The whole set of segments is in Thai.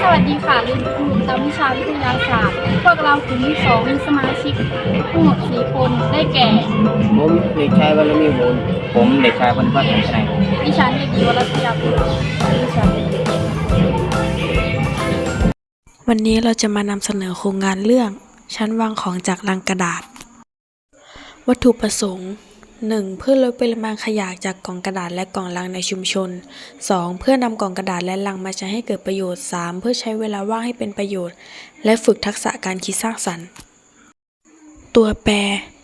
สวัสดีค่ะเรียนกลุ่มตามวิชาวิทยาศาสตร์ พวกเรากลุ่มที่สองมีสมาชิกทั้งหมดสี่คนได้แก่ ผมเด็กชายวรมีบุญผมเด็กชายพลพัฒน์แสงชัยดิฉันเด็กหญิงวรัตยาบุตรดิฉันวันนี้เราจะมานำเสนอโครงงานเรื่อง ชั้นวางของจากลังกระดาษ วัตถุประสงค์ 1. เพื่อลดปริมาณขยะจากกล่องกระดาษและกล่องลังในชุมชน 2. เพื่อนำกล่องกระดาษและลังมาใช้ให้เกิดประโยชน์ 3. เพื่อใช้เวลาว่างให้เป็นประโยชน์ และฝึกทักษะการคิดสร้างสรรค์ ตัวแปร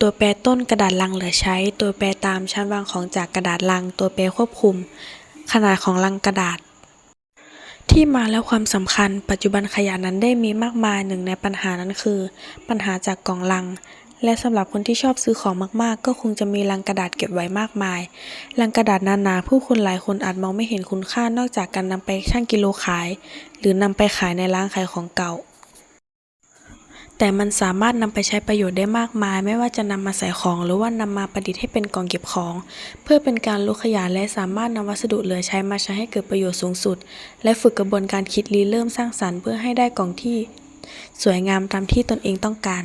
ตัวแปรต้นกระดาษลังเหลือใช้ ตัวแปรตามชั้นวางของจากกระดาษลัง ตัวแปรควบคุม ขนาดของลังกระดาษ ที่มาและความสำคัญ ปัจจุบันขยะนั้นได้มีมากมายหนึ่งในปัญหานั้นคือ ปัญหาจากกล่องลัง และสำหรับคนที่ชอบซื้อของมากๆ ก็คงจะมีลังกระดาษเก็บไว้มากมาย ลังกระดาษหนาๆผู้คนหลายคนอาจมองไม่เห็นคุณค่านอกจากการนำไปชั่งกิโลขาย หรือนำไปขายในร้านขายของเก่า แต่มันสามารถนำไปใช้ประโยชน์ได้มากมาย ไม่ว่าจะนำมาใส่ของหรือว่านำมาประดิษฐ์ให้เป็นกล่องเก็บของ เพื่อเป็นการลดขยะและสามารถนำวัสดุเหลือใช้มาใช้ให้เกิดประโยชน์สูงสุด และฝึกกระบวนการคิดริเริ่มสร้างสรรค์เพื่อให้ได้กล่องที่ สวยงามตามที่ตนเองต้องการ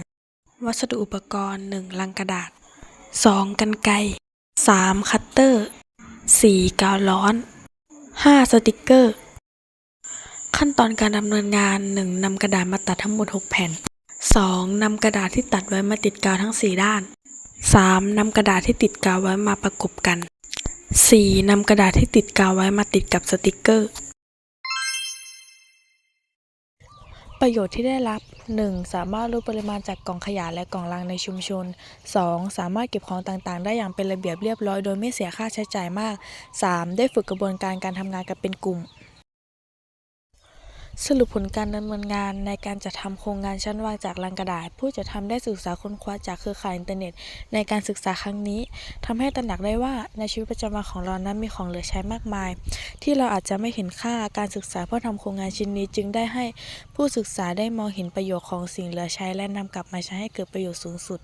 วัสดุอุปกรณ์ 1. ลังกระดาษ 2. กันไกร 3. คัตเตอร์ 4. กาวร้อน 5. สติกเกอร์ ขั้นตอนการดำเนินงาน 1. นำกระดาษมาตัดทั้งหมด 6 แผ่น 2. นำกระดาษที่ตัดไว้มาติดกาวทั้ง 4 ด้าน 3. นำกระดาษที่ติดกาวไว้มาประกบกัน 4. นำกระดาษที่ติดกาวไว้มาติดกับสติกเกอร์ ประโยชน์ที่ได้รับ 1. สามารถลดปริมาณจากกล่องขยะและกล่องลังในชุมชน 2. สามารถเก็บของต่างๆ ได้อย่างเป็นระเบียบเรียบร้อย โดยไม่เสียค่าใช้จ่ายมาก 3. ได้ฝึกกระบวนการการทำงานกันเป็นกลุ่ม สรุปผลการดำเนินงานในการจัดทำโครงงานชั้นวางจากลังกระดาษ ผู้จัดทำได้ศึกษาค้นคว้าจากเครือข่ายอินเทอร์เน็ต ในการศึกษาครั้งนี้ทำให้ตระหนักได้ว่าในชีวิตประจำวันของเรานั้นมีของเหลือใช้มากมาย ที่เราอาจจะไม่เห็นค่าการศึกษาเพื่อทำโครงงานชิ้นนี้จึงได้ให้ผู้ศึกษาได้มองเห็นประโยชน์ของสิ่งเหลือใช้และนำกลับมาใช้ให้เกิดประโยชน์สูงสุด